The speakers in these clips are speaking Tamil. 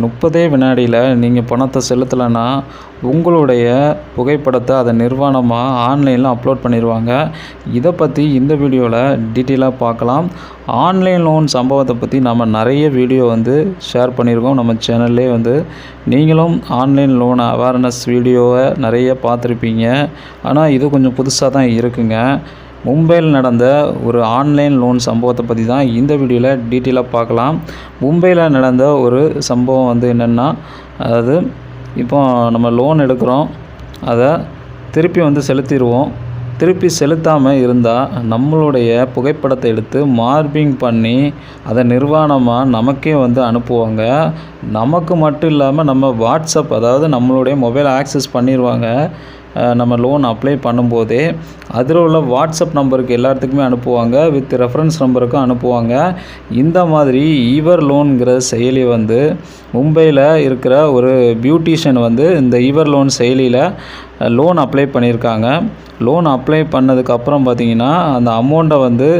முப்பதே வினாடியில் நீங்கள் பணத்தை செலுத்தலைன்னா உங்களுடைய புகைப்படத்தை அதை நிர்வாணமாக ஆன்லைனில் அப்லோட் பண்ணிடுவாங்க இதை பற்றி இந்த வீடியோவில் டீட்டெயிலாக பார்க்கலாம். ஆன்லைன் லோன் சம்பவத்தை பற்றி நம்ம நிறைய வீடியோ வந்து ஷேர் பண்ணியிருக்கோம் நம்ம சேனல்லே வந்து நீங்களும் ஆன்லைன் லோன் அவேர்னஸ் வீடியோவை நிறைய பார்த்துருப்பீங்க. ஆனால் இது கொஞ்சம் புதுசாக தான் இருக்குங்க. மும்பையில் நடந்த ஒரு ஆன்லைன் லோன் சம்பவத்தை பற்றி தான் இந்த வீடியோவில் டீட்டெயிலாக பார்க்கலாம். மும்பையில் நடந்த ஒரு சம்பவம் வந்து என்னென்னா அதாவது இப்போ நம்ம லோன் எடுக்கிறோம் அதை திருப்பி வந்து செலுத்திடுவோம். திருப்பி செலுத்தாமல் இருந்தால் நம்மளுடைய புகைப்படத்தை எடுத்து மார்பிங் பண்ணி அதை நிர்வாணமாக நமக்கே வந்து அனுப்புவாங்க. நமக்கு மட்டும் இல்லாமல் நம்ம வாட்ஸ்அப் அதாவது நம்மளுடைய மொபைல் ஆக்சஸ் பண்ணிடுவாங்க நம்ம லோன் அப்ளை பண்ணும்போதே அதில் உள்ள வாட்ஸ்அப் நம்பருக்கு எல்லாத்துக்குமே அனுப்புவாங்க வித் ரெஃபரன்ஸ் நம்பருக்கும் அனுப்புவாங்க. இந்த மாதிரி ஈவர் லோனுங்கிற செயலி வந்து மும்பையில் இருக்கிற ஒரு பியூட்டிஷியன் வந்து இந்த ஈவர் லோன் செயலியில் லோன் அப்ளை பண்ணியிருக்காங்க. லோன் அப்ளை பண்ணதுக்கப்புறம் பார்த்தீங்கன்னா அந்த அமௌண்ட்டை வந்து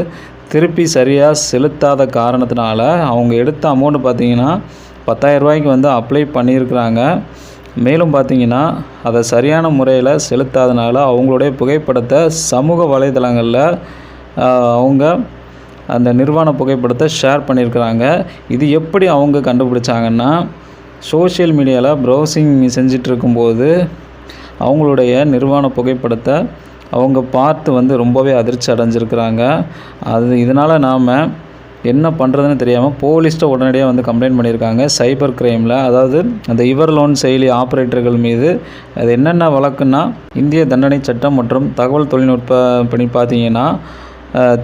திருப்பி சரியாக செலுத்தாத காரணத்தினால அவங்க எடுத்த அமௌண்ட்டு பார்த்தீங்கன்னா பத்தாயிரம் ரூபாய்க்கு வந்து அப்ளை பண்ணியிருக்கிறாங்க. மேலும் பார்த்தீங்கன்னா அதை சரியான முறையில் செலுத்தாதனால அவங்களுடைய புகைப்படத்தை சமூக வலைதளங்களில் அவங்க அந்த நிர்வாண புகைப்படத்தை ஷேர் பண்ணியிருக்கிறாங்க. இது எப்படி அவங்க கண்டுபிடிச்சாங்கன்னா சோஷியல் மீடியாவில் ப்ரௌசிங் செஞ்சிட்ருக்கும்போது அவங்களுடைய நிர்வாண புகைப்படத்தை அவங்க பார்த்து வந்து ரொம்பவே அதிர்ச்சி அடைஞ்சிருக்கிறாங்க. அது இதனால் நாம் என்ன பண்ணுறதுன்னு தெரியாமல் போலீஸ்ட்டை உடனடியாக வந்து கம்ப்ளைண்ட் பண்ணியிருக்காங்க. சைபர் கிரைமில் அதாவது அந்த இவர் லோன் செயலி ஆப்ரேட்டர்கள் மீது அது என்னென்ன வழக்குன்னா இந்திய தண்டனை சட்டம் மற்றும் தகவல் தொழில்நுட்ப பணி பார்த்தீங்கன்னா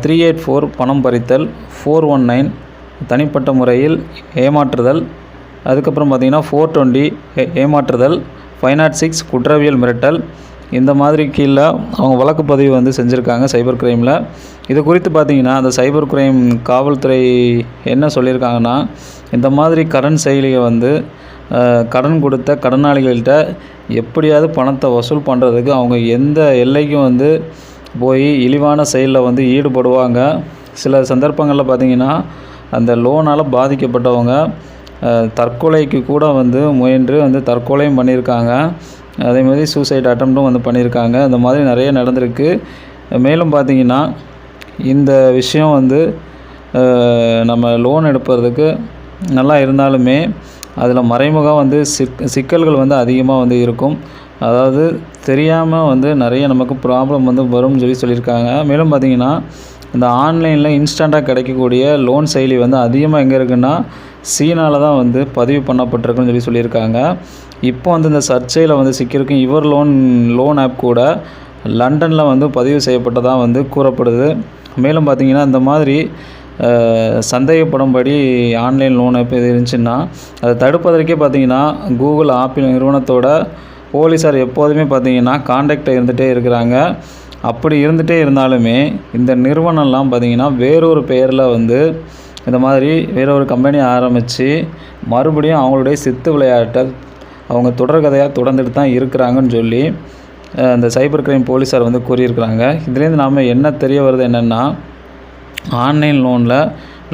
த்ரீ எயிட் ஃபோர் பணம் பறித்தல் ஃபோர் ஒன் நைன் தனிப்பட்ட முறையில் ஏமாற்றுதல் அதுக்கப்புறம் பார்த்தீங்கன்னா ஃபோர் டுவெண்ட்டி ஏமாற்றுதல் ஃபைவ் நாட் சிக்ஸ் குற்றவியல் மிரட்டல் இந்த மாதிரி கீழே அவங்க வழக்கு பதிவு வந்து செஞ்சுருக்காங்க சைபர் கிரைமில். இது குறித்து பார்த்தீங்கன்னா அந்த சைபர் கிரைம் காவல்துறை என்ன சொல்லியிருக்காங்கன்னா இந்த மாதிரி கடன் செயலியை வந்து கடன் கொடுத்த கடனாளிகள்கிட்ட எப்படியாவது பணத்தை வசூல் பண்ணுறதுக்கு அவங்க எந்த எல்லைக்கும் வந்து போய் இழிவான செயலில் வந்து ஈடுபடுவாங்க. சில சந்தர்ப்பங்களில் பார்த்தீங்கன்னா அந்த லோனால் பாதிக்கப்பட்டவங்க தற்கொலைக்கு கூட வந்து முயன்று வந்து தற்கொலையும் பண்ணியிருக்காங்க. அதே மாதிரி சூசைட் அட்டம்ப்டும் வந்து பண்ணியிருக்காங்க. இந்த மாதிரி நிறைய நடந்திருக்கு. மேலும் பார்த்திங்கன்னா இந்த விஷயம் வந்து நம்ம லோன் எடுப்பதுக்கு நல்லா இருந்தாலுமே அதில் மறைமுகம் வந்து சிக் சிக்கல்கள் வந்து அதிகமாக வந்து இருக்கும். அதாவது தெரியாமல் வந்து நிறைய நமக்கு ப்ராப்ளம் வந்து வரும்னு சொல்லி சொல்லியிருக்காங்க. மேலும் பார்த்தீங்கன்னா இந்த ஆன்லைனில் இன்ஸ்டண்ட்டாக கிடைக்கக்கூடிய லோன் செயலி வந்து அதிகமாக எங்கே இருக்குன்னா சீனாவில் தான் வந்து பதிவு பண்ணப்பட்டிருக்குன்னு சொல்லி சொல்லியிருக்காங்க. இப்போ வந்து இந்த சர்ச்சையில் வந்து சிக்கியிருக்கும் இவர் லோன் லோன் ஆப் கூட லண்டனில் வந்து பதிவு செய்யப்பட்டதாக வந்து கூறப்படுது. மேலும் பார்த்தீங்கன்னா இந்த மாதிரி சந்தேகப்படும்படி ஆன்லைன் லோன் ஆப் இது இருந்துச்சுன்னா அதை தடுப்பதற்கே பார்த்திங்கன்னா கூகுள் ஆப்பிள் நிறுவனத்தோட போலீஸார் எப்போதுமே பார்த்தீங்கன்னா காண்டாக்டில் இருந்துகிட்டே இருக்கிறாங்க. அப்படி இருந்துகிட்டே இருந்தாலுமே இந்த நிறுவனம்லாம் பார்த்திங்கன்னா வேறொரு பெயரில் வந்து இந்த மாதிரி வேற ஒரு கம்பெனி ஆரம்பித்து மறுபடியும் அவங்களுடைய சித்து விளையாட்டை அவங்க தொடர்கதையாக தொடர்ந்துட்டு தான் இருக்கிறாங்கன்னு சொல்லி அந்த இந்த சைபர் கிரைம் போலீஸார் வந்து கூறியிருக்கிறாங்க. இதுலேருந்து நாம் என்ன தெரிய வருது என்னென்னா ஆன்லைன் லோனில்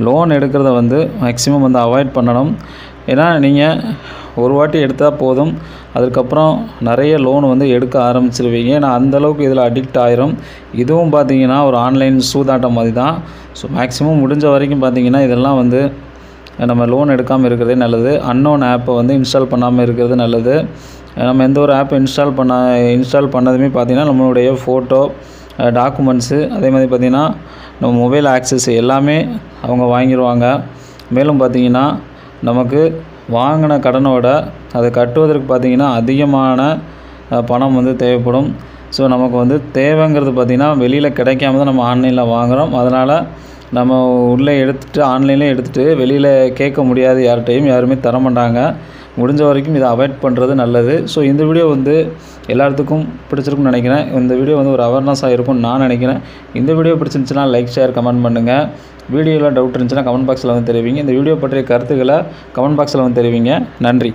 லோன் எடுக்கிறத வந்து மேக்ஸிமம் வந்து அவாய்ட் பண்ணணும். ஏன்னா நீங்கள் ஒரு வாட்டி எடுத்தால் போதும். அதுக்கப்புறம் நிறைய லோன் வந்து எடுக்க ஆரம்பிச்சிருவீங்க. ஏன்னா அந்தளவுக்கு இதில் அடிக்ட் ஆயிரும். இதுவும் பார்த்தீங்கன்னா ஒரு ஆன்லைன் சூதாட்டம் மாதிரி தான் ஸோ மேக்ஸிமம் முடிஞ்ச வரைக்கும் பார்த்தீங்கன்னா இதெல்லாம் வந்து நம்ம லோன் எடுக்காமல் இருக்கிறதே நல்லது. அன்னோன் ஆப்பை வந்து இன்ஸ்டால் பண்ணாமல் இருக்கிறது நல்லது. நம்ம எந்த ஒரு ஆப் இன்ஸ்டால் பண்ண இன்ஸ்டால் பண்ணதுமே பார்த்தீங்கன்னா நம்மளுடைய ஃபோட்டோ டாக்குமெண்ட்ஸு அதே மாதிரி பார்த்திங்கன்னா நம்ம மொபைல் ஆக்சஸ் எல்லாமே அவங்க வாங்கிடுவாங்க மேலும் பார்த்திங்கன்னா நமக்கு வாங்கின கடனோட அதை கட்டுவதற்கு பார்த்திங்கன்னா அதிகமான பணம் வந்து தேவைப்படும். ஸோ நமக்கு வந்து தேவைங்கிறது பார்த்திங்கன்னா வெளியில் கிடைக்காம தான் நம்ம ஆன்லைனில் வாங்குகிறோம் அதனால் நம்ம உள்ளே எடுத்துகிட்டு ஆன்லைன்லேயே எடுத்துகிட்டு வெளியில் கேட்க முடியாது யார்கிட்டையும். யாருமே தர மாட்டாங்க முடிஞ்ச வரைக்கும் இதை அவாய்ட் பண்ணுறது நல்லது. ஸோ இந்த வீடியோ வந்து எல்லாத்துக்கும் பிடிச்சிருக்கும்னு நினைக்கிறேன். இந்த வீடியோ வந்து ஒரு அவேர்னஸாக இருக்கும்னு நான் நினைக்கிறேன். இந்த வீடியோ பிடிச்சிருந்துச்சுன்னா லைக் ஷேர் கமெண்ட் பண்ணுங்கள் வீடியோவில் டவுட் இருந்துச்சுன்னா கமெண்ட் பாக்ஸில் வந்து தெரிவிங்க. இந்த வீடியோ பற்றிய கருத்துக்களை கமெண்ட் பாக்ஸில் வந்து தெரிவிங்க. நன்றி.